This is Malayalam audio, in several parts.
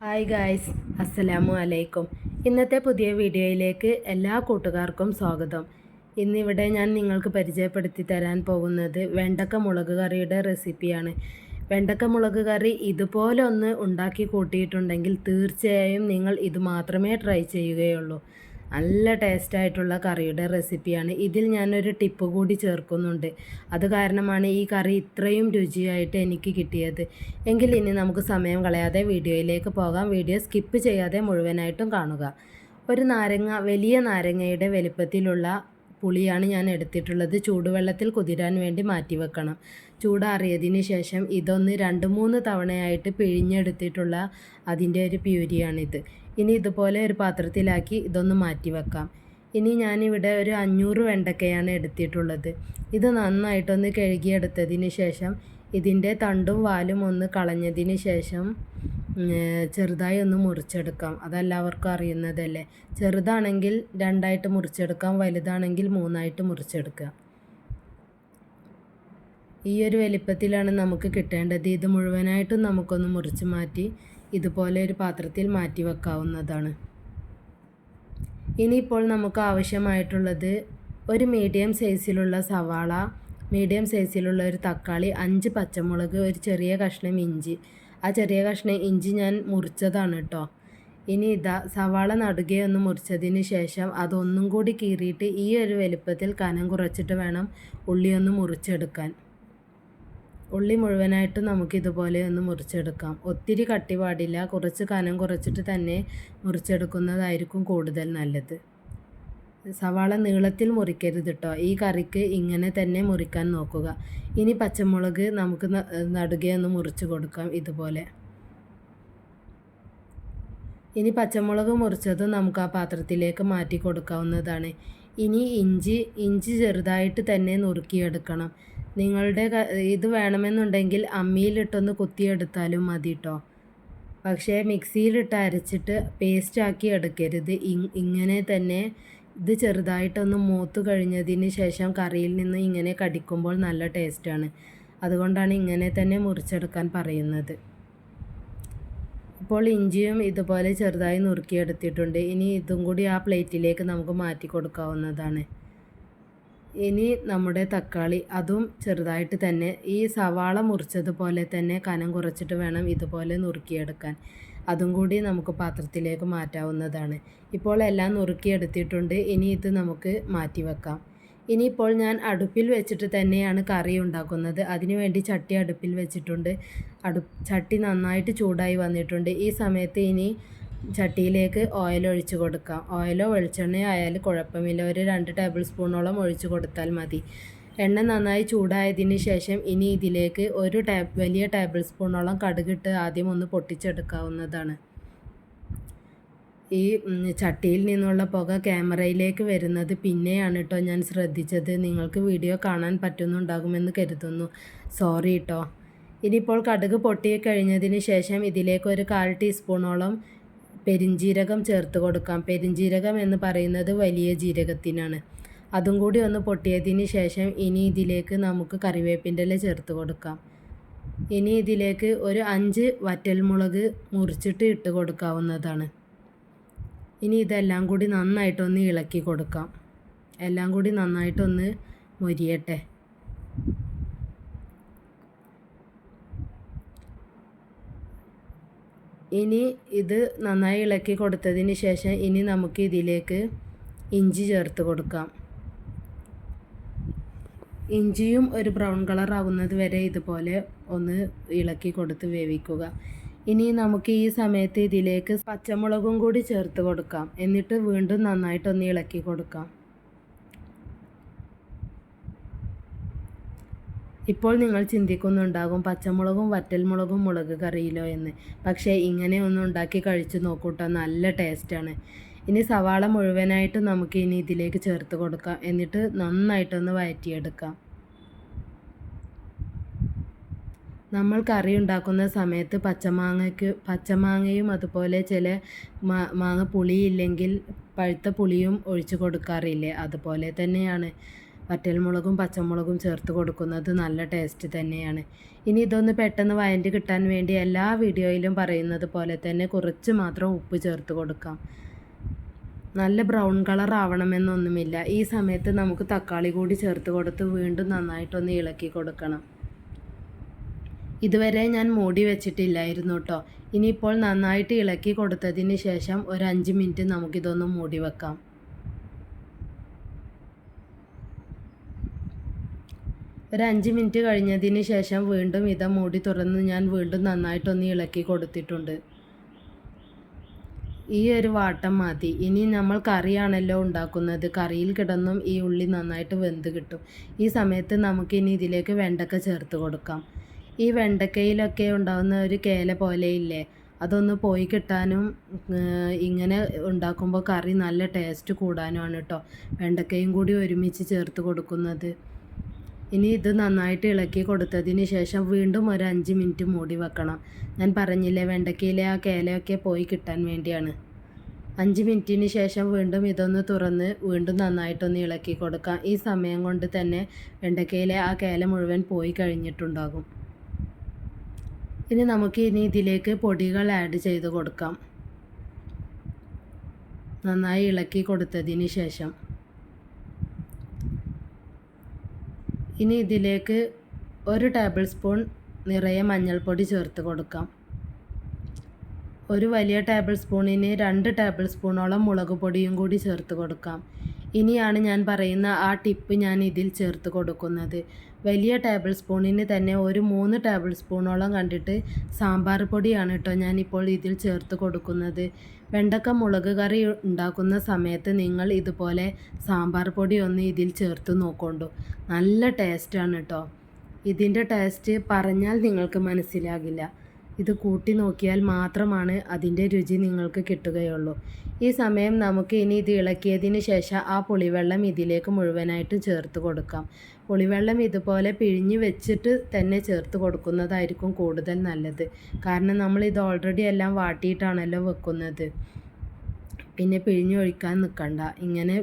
ഹായ് ഗായ്സ് അസ്സലാമു അലൈക്കും ഇന്നത്തെ പുതിയ വീഡിയോയിലേക്ക് എല്ലാ കൂട്ടുകാർക്കും സ്വാഗതം. ഇന്നിവിടെ ഞാൻ നിങ്ങൾക്ക് പരിചയപ്പെടുത്തി തരാൻ പോകുന്നത് വെണ്ടക്ക മുളക് കറിയുടെ റെസിപ്പിയാണ്. വെണ്ടക്ക മുളക് കറി ഇതുപോലെ ഒന്ന് ഉണ്ടാക്കി കൂട്ടിയിട്ടുണ്ടെങ്കിൽ തീർച്ചയായും നിങ്ങൾ ഇത് മാത്രമേ ട്രൈ ചെയ്യുകയുള്ളൂ. നല്ല ടേസ്റ്റായിട്ടുള്ള കറിയുടെ റെസിപ്പിയാണ് ഇതിൽ ഞാനൊരു ടിപ്പ് കൂടി ചേർക്കുന്നുണ്ട്. അത് കാരണമാണ് ഈ കറി ഇത്രയും രുചിയായിട്ട് എനിക്ക് കിട്ടിയത്. എങ്കിൽ ഇനി നമുക്ക് സമയം കളയാതെ വീഡിയോയിലേക്ക് പോകാം. വീഡിയോ സ്കിപ്പ് ചെയ്യാതെ മുഴുവനായിട്ടും കാണുക. ഒരു നാരങ്ങ വലിയ നാരങ്ങയുടെ വലിപ്പത്തിലുള്ള പുളിയാണ് ഞാൻ എടുത്തിട്ടുള്ളത്. ചൂടുവെള്ളത്തിൽ കുതിരാൻ വേണ്ടി മാറ്റി വെക്കണം. ചൂടാറിയതിന് ശേഷം ഇതൊന്ന് രണ്ട് മൂന്ന് തവണയായിട്ട് പിഴിഞ്ഞെടുത്തിട്ടുള്ള അതിന്റെ ഒരു പ്യൂരിയാണിത്. ഇനി ഇതുപോലെ ഒരു പാത്രത്തിലാക്കി ഇതൊന്ന് മാറ്റി വെക്കാം. ഇനി ഞാനിവിടെ ഒരു അഞ്ഞൂറ് വെണ്ടക്കയാണ് എടുത്തിട്ടുള്ളത്. ഇത് നന്നായിട്ടൊന്ന് കഴുകിയെടുത്തതിന് ശേഷം ഇതിന്റെ തണ്ടും വാലും ഒന്ന് കളഞ്ഞതിന് ശേഷം ചെറുതായി ഒന്ന് മുറിച്ചെടുക്കാം. അതെല്ലാവർക്കും അറിയുന്നതല്ലേ? ചെറുതാണെങ്കിൽ രണ്ടായിട്ട് മുറിച്ചെടുക്കാം വലുതാണെങ്കിൽ മൂന്നായിട്ട് മുറിച്ചെടുക്കാം ഈ ഒരു വലിപ്പത്തിലാണ് നമുക്ക് കിട്ടേണ്ടത്. ഇത് മുഴുവനായിട്ടും നമുക്കൊന്ന് മുറിച്ച് മാറ്റി ഇതുപോലെ ഒരു പാത്രത്തിൽ മാറ്റി വെക്കാവുന്നതാണ്. ഇനിയിപ്പോൾ നമുക്ക് ആവശ്യമായിട്ടുള്ളത് ഒരു മീഡിയം സൈസിലുള്ള സവാള മീഡിയം സൈസിലുള്ള ഒരു തക്കാളി അഞ്ച് പച്ചമുളക് ഒരു ചെറിയ കഷ്ണം ഇഞ്ചി. ആ ചെറിയ കഷ്ണം ഇഞ്ചി ഞാൻ മുറിച്ചതാണ് കേട്ടോ ഇനി ഇതാ സവാള നടുകയൊന്ന് മുറിച്ചതിന് ശേഷം അതൊന്നും കൂടി കീറിയിട്ട് ഈ ഒരു വലുപ്പത്തിൽ കനം കുറച്ചിട്ട് വേണം ഉള്ളി ഒന്ന് മുറിച്ചെടുക്കാൻ. ഉള്ളി മുഴുവനായിട്ട് നമുക്ക് ഇതുപോലെ ഒന്ന് മുറിച്ചെടുക്കാം. ഒത്തിരി കട്ടി പാടില്ല. കുറച്ച് കനം കുറച്ചിട്ട് തന്നെ മുറിച്ചെടുക്കുന്നതായിരിക്കും കൂടുതൽ നല്ലത്. സവാള നീളത്തിൽ മുറിക്കരുത് കേട്ടോ ഈ കറിക്ക് ഇങ്ങനെ തന്നെ മുറിക്കാൻ നോക്കുക. ഇനി പച്ചമുളക് നമുക്ക് നടുകയൊന്ന് മുറിച്ച് കൊടുക്കാം ഇതുപോലെ. ഇനി പച്ചമുളക് മുറിച്ചത് നമുക്ക് ആ പാത്രത്തിലേക്ക് മാറ്റി കൊടുക്കാവുന്നതാണ്. ഇനി ഇഞ്ചി ഇഞ്ചി ചെറുതായിട്ട് തന്നെ നുറുക്കിയെടുക്കണം. നിങ്ങളുടെ ഇത് വേണമെന്നുണ്ടെങ്കിൽ അമ്മിയിലിട്ടൊന്ന് കുത്തിയെടുത്താലും മതി കേട്ടോ പക്ഷേ മിക്സിയിലിട്ട് അരച്ചിട്ട് പേസ്റ്റാക്കി എടുക്കരുത്. ഇങ്ങനെ തന്നെ ഇത് ചെറുതായിട്ടൊന്ന് മൂത്ത് കഴിഞ്ഞതിന് ശേഷം കറിയിൽ നിന്ന് ഇങ്ങനെ കടിക്കുമ്പോൾ നല്ല ടേസ്റ്റാണ്. അതുകൊണ്ടാണ് ഇങ്ങനെ തന്നെ മുറിച്ചെടുക്കാൻ പറയുന്നത്. ഇപ്പോൾ ഇഞ്ചിയും ഇതുപോലെ ചെറുതായി നുറുക്കിയെടുത്തിട്ടുണ്ട്. ഇനി ഇതും കൂടി ആ പ്ലേറ്റിലേക്ക് നമുക്ക് മാറ്റി കൊടുക്കാവുന്നതാണ്. ഇനി നമ്മുടെ തക്കാളി അതും ചെറുതായിട്ട് തന്നെ ഈ സവാള മുറിച്ചതുപോലെ തന്നെ കനം കുറച്ചിട്ട് വേണം ഇതുപോലെ നുറുക്കിയെടുക്കാൻ. അതും കൂടി നമുക്ക് പാത്രത്തിലേക്ക് മാറ്റാവുന്നതാണ്. ഇപ്പോൾ എല്ലാം നുറുക്കിയെടുത്തിട്ടുണ്ട്. ഇനി ഇത് നമുക്ക് മാറ്റി വെക്കാം. ഇനിയിപ്പോൾ ഞാൻ അടുപ്പിൽ വെച്ചിട്ട് തന്നെയാണ് കറി ഉണ്ടാക്കുന്നത്. അതിനുവേണ്ടി ചട്ടി അടുപ്പിൽ വെച്ചിട്ടുണ്ട്. അടു ചട്ടി നന്നായിട്ട് ചൂടായി വന്നിട്ടുണ്ട്. ഈ സമയത്ത് ഇനി ചട്ടിയിലേക്ക് ഓയിൽ ഒഴിച്ച് കൊടുക്കാം ഓയിലോ വെളിച്ചെണ്ണയോ ആയാലും കുഴപ്പമില്ല. ഒരു രണ്ട് ടേബിൾ സ്പൂണോളം ഒഴിച്ച് കൊടുത്താൽ മതി. എണ്ണ നന്നായി ചൂടായതിന് ശേഷം ഇനി ഇതിലേക്ക് ഒരു ടേബ് വലിയ ടേബിൾ സ്പൂണോളം കടുകിട്ട് ആദ്യം ഒന്ന് പൊട്ടിച്ചെടുക്കാവുന്നതാണ്. ഈ ചട്ടിയിൽ നിന്നുള്ള പുക ക്യാമറയിലേക്ക് വരുന്നത് പിന്നെയാണ് കേട്ടോ ഞാൻ ശ്രദ്ധിച്ചത്. നിങ്ങൾക്ക് വീഡിയോ കാണാൻ പറ്റുന്നുണ്ടാകുമെന്ന് കരുതുന്നു. സോറി കേട്ടോ ഇനിയിപ്പോൾ കടുക് പൊട്ടി കഴിഞ്ഞതിന് ശേഷം ഇതിലേക്ക് ഒരു കാൽ ടീസ്പൂണോളം പെരിഞ്ജീരകം ചേർത്ത് കൊടുക്കാം. പെരിഞ്ജീരകം എന്ന് പറയുന്നത് വലിയ ജീരകത്തിനാണ്. അതും കൂടി ഒന്ന് പൊട്ടിയതിന് ശേഷം ഇനി ഇതിലേക്ക് നമുക്ക് കറിവേപ്പിന്റെ ഇല ചേർത്ത് കൊടുക്കാം. ഇനി ഇതിലേക്ക് ഒരു അഞ്ച് വറ്റൽമുളക് മുറിച്ചിട്ട് ഇട്ട് കൊടുക്കാവുന്നതാണ്. ഇനി ഇതെല്ലാം കൂടി നന്നായിട്ടൊന്ന് ഇളക്കി കൊടുക്കാം. എല്ലാം കൂടി നന്നായിട്ടൊന്ന് മൊരിയട്ടെ. ഇനി ഇത് നന്നായി ഇളക്കി കൊടുത്തതിന് ശേഷം ഇനി നമുക്ക് ഇതിലേക്ക് ഇഞ്ചി ചേർത്ത് കൊടുക്കാം. ഇഞ്ചിയും ഒരു ബ്രൗൺ കളർ ആവുന്നത് വരെ ഇതുപോലെ ഒന്ന് ഇളക്കി കൊടുത്ത് വേവിക്കുക. ഇനി നമുക്ക് ഈ സമയത്ത് ഇതിലേക്ക് പച്ചമുളകും കൂടി ചേർത്ത് കൊടുക്കാം. എന്നിട്ട് വീണ്ടും നന്നായിട്ടൊന്ന് ഇളക്കി കൊടുക്കാം. ഇപ്പോൾ നിങ്ങൾ ചിന്തിക്കുന്നുണ്ടാകും പച്ചമുളകും വറ്റൽമുളകും മുളക് കറിയിലോ എന്ന്. പക്ഷേ ഇങ്ങനെ ഒന്ന് ഉണ്ടാക്കി കഴിച്ചു നോക്കൂട്ടോ നല്ല ടേസ്റ്റാണ്. ഇനി സവാള മുഴുവനായിട്ട് നമുക്ക് ഇനി ഇതിലേക്ക് ചേർത്ത് കൊടുക്കാം. എന്നിട്ട് നന്നായിട്ടൊന്ന് വഴറ്റിയെടുക്കാം നമ്മൾ കറി ഉണ്ടാക്കുന്ന സമയത്ത് പച്ചമാങ്ങയ്ക്ക് പച്ചമാങ്ങയും അതുപോലെ ചില മാങ്ങ പുളിയില്ലെങ്കിൽ പഴുത്ത പുളിയും ഒഴിച്ച് കൊടുക്കാറില്ലേ? അതുപോലെ തന്നെയാണ്. വറ്റൽമുളകും പച്ചമുളകും ചേർത്ത് കൊടുക്കുന്നത് നല്ല ടേസ്റ്റ് തന്നെയാണ്. ഇനി ഇതൊന്ന് പെട്ടെന്ന് വയന്റ് കിട്ടാൻ വേണ്ടി എല്ലാ വീഡിയോയിലും പറയുന്നത് പോലെ തന്നെ കുറച്ച് മാത്രം ഉപ്പ് ചേർത്ത് കൊടുക്കാം. നല്ല ബ്രൗൺ കളർ ആവണമെന്നൊന്നുമില്ല. ഈ സമയത്ത് നമുക്ക് തക്കാളി കൂടി ചേർത്ത് കൊടുത്ത് വീണ്ടും നന്നായിട്ടൊന്ന് ഇളക്കി കൊടുക്കണം. ഇതുവരെ ഞാൻ മൂടി വെച്ചിട്ടില്ലായിരുന്നു കേട്ടോ ഇനിയിപ്പോൾ നന്നായിട്ട് ഇളക്കി കൊടുത്തതിന് ശേഷം ഒരു അഞ്ച് മിനിറ്റ് നമുക്കിതൊന്ന് മൂടി വെക്കാം. ഒരു അഞ്ച് മിനിറ്റ് കഴിഞ്ഞതിന് ശേഷം വീണ്ടും ഇത മൂടി തുറന്ന് ഞാൻ വീണ്ടും നന്നായിട്ടൊന്ന് ഇളക്കി കൊടുത്തിട്ടുണ്ട്. ഈ ഒരു വാട്ടം മതി. ഇനി നമ്മൾ കറിയാണല്ലോ ഉണ്ടാക്കുന്നത്. കറിയിൽ കിടന്നും ഈ ഉള്ളി നന്നായിട്ട് വെന്ത് കിട്ടും. ഈ സമയത്ത് നമുക്കിനി ഇതിലേക്ക് വെണ്ടക്ക ചേർത്ത് കൊടുക്കാം. ഈ വെണ്ടക്കയിലൊക്കെ ഉണ്ടാകുന്ന ഒരു കേല പോലെ ഇല്ലേ അതൊന്ന് പോയി കിട്ടാനും ഇങ്ങനെ ഉണ്ടാക്കുമ്പോൾ കറി നല്ല ടേസ്റ്റ് കൂടാനുമാണ് കേട്ടോ വെണ്ടക്കയും കൂടി ഒരുമിച്ച് ചേർത്ത് കൊടുക്കുന്നത്. ഇനി ഇത് നന്നായിട്ട് ഇളക്കി കൊടുത്തതിന് ശേഷം വീണ്ടും ഒരു അഞ്ച് മിനിറ്റ് മൂടി വെക്കണം. ഞാൻ പറഞ്ഞില്ലേ വെണ്ടക്കയിലെ ആ കേലയൊക്കെ പോയി കിട്ടാൻ വേണ്ടിയാണ്. അഞ്ച് മിനിറ്റിന് ശേഷം വീണ്ടും ഇതൊന്ന് തുറന്ന് വീണ്ടും നന്നായിട്ടൊന്ന് ഇളക്കി കൊടുക്കാം. ഈ സമയം കൊണ്ട് തന്നെ വെണ്ടക്കയിലെ ആ കേല മുഴുവൻ പോയി കഴിഞ്ഞിട്ടുണ്ടാകും. ഇനി നമുക്ക് ഇനി ഇതിലേക്ക് പൊടികൾ ആഡ് ചെയ്ത് കൊടുക്കാം. നന്നായി ഇളക്കി കൊടുത്തതിന് ശേഷം. ഇനി ഇതിലേക്ക് ഒരു ടേബിൾ സ്പൂൺ നിറയെ മഞ്ഞൾപ്പൊടി ചേർത്ത് കൊടുക്കാം. ഒരു വലിയ ടേബിൾ സ്പൂണിന് രണ്ട് ടേബിൾ സ്പൂണോളം മുളക് പൊടിയും കൂടി ചേർത്ത് കൊടുക്കാം. ഇനിയാണ് ഞാൻ പറയുന്ന ആ ടിപ്പ് ഞാൻ ഇതിൽ ചേർത്ത് കൊടുക്കുന്നത്. വലിയ ടേബിൾ സ്പൂണിന് തന്നെ ഒരു മൂന്ന് ടേബിൾ സ്പൂണോളം കണ്ടിട്ട് സാമ്പാർ പൊടിയാണ് കേട്ടോ ഞാനിപ്പോൾ ഇതിൽ ചേർത്ത് കൊടുക്കുന്നത്. വെണ്ടക്ക മുളക് കറി ഉണ്ടാക്കുന്ന സമയത്ത് നിങ്ങൾ ഇതുപോലെ സാമ്പാർ പൊടി ഒന്ന് ഇതിൽ ചേർത്ത് നോക്കൊണ്ടു. നല്ല ടേസ്റ്റാണ് കേട്ടോ ഇതിന്റെ ടേസ്റ്റ് പറഞ്ഞാൽ നിങ്ങൾക്ക് മനസ്സിലാകില്ല. ഇത് കൂട്ടി നോക്കിയാൽ മാത്രമാണ് അതിന്റെ രുചി നിങ്ങൾക്ക് കിട്ടുകയുള്ളൂ. ഈ സമയം നമുക്ക് ഇനി ഇത് ഇളക്കിയതിന് ശേഷം ആ പുളിവെള്ളം ഇതിലേക്ക് മുഴുവനായിട്ട് ചേർത്ത് കൊടുക്കാം. പുളിവെള്ളം ഇതുപോലെ പിഴിഞ്ഞ് വെച്ചിട്ട് തന്നെ ചേർത്ത് കൊടുക്കുന്നതായിരിക്കും കൂടുതൽ നല്ലത്. കാരണം നമ്മൾ ഇത് ഓൾറെഡി എല്ലാം വാട്ടിയിട്ടാണല്ലോ വെക്കുന്നത്. പിന്നെ പിഴിഞ്ഞൊഴിക്കാൻ നിൽക്കണ്ട ഇങ്ങനെ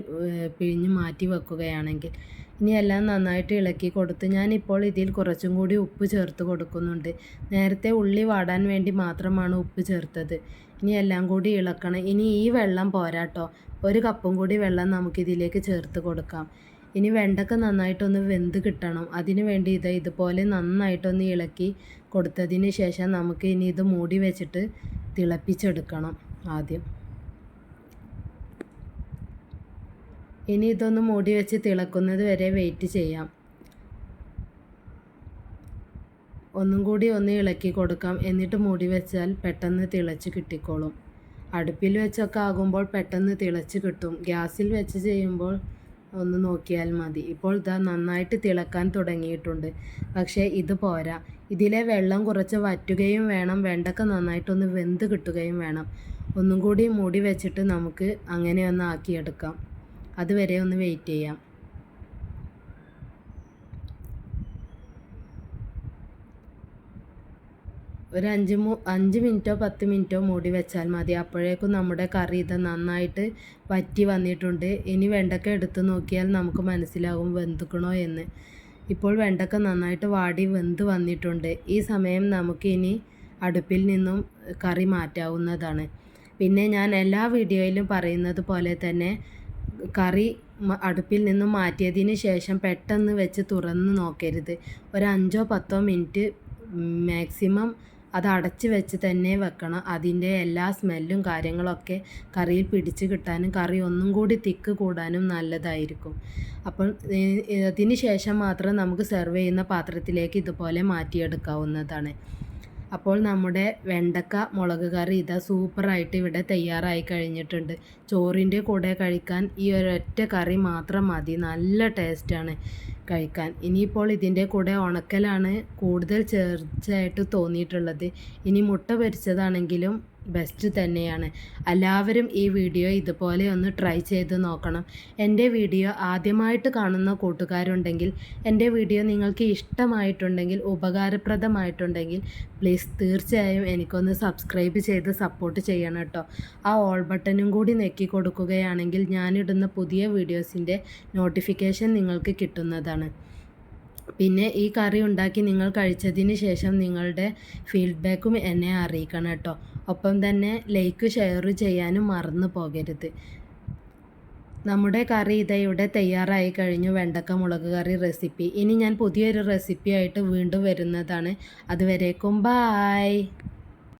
പിഴിഞ്ഞ് മാറ്റി വെക്കുകയാണെങ്കിൽ. ഇനി എല്ലാം നന്നായിട്ട് ഇളക്കി കൊടുത്ത് ഞാനിപ്പോൾ ഇതിൽ കുറച്ചും കൂടി ഉപ്പ് ചേർത്ത് കൊടുക്കുന്നുണ്ട്. നേരത്തെ ഉള്ളി വാടാൻ വേണ്ടി മാത്രമാണ് ഉപ്പ് ചേർത്തത്. ഇനി എല്ലാം കൂടി ഇളക്കണം. ഇനി ഈ വെള്ളം പോരാട്ടോ. ഒരു കപ്പും കൂടി വെള്ളം നമുക്കിതിലേക്ക് ചേർത്ത് കൊടുക്കാം. ഇനി വെണ്ടക്ക നന്നായിട്ടൊന്ന് വെന്ത് കിട്ടണം. അതിന് വേണ്ടി ഇത് ഇതുപോലെ നന്നായിട്ടൊന്ന് ഇളക്കി കൊടുത്തതിന് ശേഷം നമുക്ക് ഇനി ഇത് മൂടി വെച്ചിട്ട് തിളപ്പിച്ചെടുക്കണം ആദ്യം. ഇനി ഇതൊന്ന് മൂടി വെച്ച് തിളക്കുന്നത് വരെ വെയിറ്റ് ചെയ്യാം. ഒന്നും കൂടി ഒന്ന് ഇളക്കി കൊടുക്കാം. എന്നിട്ട് മൂടി വെച്ചാൽ പെട്ടെന്ന് തിളച്ച് കിട്ടിക്കോളും. അടുപ്പിൽ വെച്ചൊക്കെ ആകുമ്പോൾ പെട്ടെന്ന് തിളച്ച് കിട്ടും. ഗ്യാസിൽ വെച്ച് ചെയ്യുമ്പോൾ ഒന്ന് നോക്കിയാൽ മതി. ഇപ്പോൾ ഇതാ നന്നായിട്ട് തിളക്കാൻ തുടങ്ങിയിട്ടുണ്ട്. പക്ഷേ ഇത് പോരാ. ഇതിലെ വെള്ളം കുറച്ച് വറ്റുകയും വേണം. വെണ്ടക്ക നന്നായിട്ടൊന്ന് വെന്ത് കിട്ടുകയും വേണം. ഒന്നും കൂടി മൂടി വെച്ചിട്ട് നമുക്ക് അങ്ങനെ ഒന്ന് ആക്കിയെടുക്കാം. അതുവരെ ഒന്ന് വെയിറ്റ് ചെയ്യാം. ഒരു അഞ്ച് മൂ അഞ്ച് മിനിറ്റോ പത്ത് മിനിറ്റോ മൂടി വെച്ചാൽ മതി. അപ്പോഴേക്കും നമ്മുടെ കറി ഇത് നന്നായിട്ട് വറ്റി വന്നിട്ടുണ്ട്. ഇനി വെണ്ടക്ക എടുത്ത് നോക്കിയാൽ നമുക്ക് മനസ്സിലാകും വെന്തുക്കണോ എന്ന്. ഇപ്പോൾ വെണ്ടക്ക നന്നായിട്ട് വാടി വെന്ത് വന്നിട്ടുണ്ട്. ഈ സമയം നമുക്ക് ഇനി അടുപ്പിൽ നിന്നും കറി മാറ്റാവുന്നതാണ്. പിന്നെ ഞാൻ എല്ലാ വീഡിയോയിലും പറയുന്നത് പോലെ തന്നെ കറി അടുപ്പിൽ നിന്ന് മാറ്റിയതിന് ശേഷം പെട്ടെന്ന് വെച്ച് തുറന്ന് നോക്കരുത്. ഒരു അഞ്ചോ പത്തോ മിനിറ്റ് മാക്സിമം അത് അടച്ച് വെച്ച് തന്നെ വെക്കണം. അതിന്റെ എല്ലാ സ്മെല്ലും കാര്യങ്ങളൊക്കെ കറിയിൽ പിടിച്ച് കിട്ടാനും കറി ഒന്നും കൂടി തിക്ക് കൂടാനും നല്ലതായിരിക്കും. അപ്പോൾ അതിന് ശേഷം മാത്രം നമുക്ക് സെർവ് ചെയ്യുന്ന പാത്രത്തിലേക്ക് ഇതുപോലെ മാറ്റിയെടുക്കാവുന്നതാണ്. അപ്പോൾ നമ്മുടെ വെണ്ടക്ക മുളക് കറി ഇതാ സൂപ്പറായിട്ട് ഇവിടെ തയ്യാറായി കഴിഞ്ഞിട്ടുണ്ട്. ചോറിന്റെ കൂടെ കഴിക്കാൻ ഈ ഒരൊറ്റ കറി മാത്രം മതി. നല്ല ടേസ്റ്റാണ് കഴിക്കാൻ. ഇനിയിപ്പോൾ ഇതിന്റെ കൂടെ ഉണക്കലാണ് കൂടുതൽ ചേർച്ചയായിട്ട് തോന്നിയിട്ടുള്ളത്. ഇനി മുട്ട പൊരിച്ചതാണെങ്കിലും ബെസ്റ്റ് തന്നെയാണ്. എല്ലാവരും ഈ വീഡിയോ ഇതുപോലെ ഒന്ന് ട്രൈ ചെയ്ത് നോക്കണം. എന്റെ വീഡിയോ ആദ്യമായിട്ട് കാണുന്ന കൂട്ടുകാരുണ്ടെങ്കിൽ എന്റെ വീഡിയോ നിങ്ങൾക്ക് ഇഷ്ടമായിട്ടുണ്ടെങ്കിൽ ഉപകാരപ്രദമായിട്ടുണ്ടെങ്കിൽ പ്ലീസ് തീർച്ചയായും എനിക്കൊന്ന് സബ്സ്ക്രൈബ് ചെയ്ത് സപ്പോർട്ട് ചെയ്യണം കേട്ടോ. ആ ഓൾ ബട്ടനും കൂടി നെക്കി കൊടുക്കുകയാണെങ്കിൽ ഞാനിടുന്ന പുതിയ വീഡിയോസിന്റെ നോട്ടിഫിക്കേഷൻ നിങ്ങൾക്ക് കിട്ടുന്നതാണ്. പിന്നെ ഈ കറി ഉണ്ടാക്കി നിങ്ങൾ കഴിച്ചതിന് ശേഷം നിങ്ങളുടെ ഫീഡ്ബാക്കും എന്നെ അറിയിക്കണം കേട്ടോ. ഒപ്പം തന്നെ ലൈക്ക് ഷെയർ ചെയ്യാനും മറന്നു പോകരുത്. നമ്മുടെ കറി ഇതാ ഇവിടെ തയ്യാറായി കഴിഞ്ഞു. വെണ്ടക്ക മുളക് കറി റെസിപ്പി ഇനി ഞാൻ പുതിയൊരു റെസിപ്പി ആയിട്ട് വീണ്ടും വരുന്നതാണ്. അതുവരേക്കും ബായ്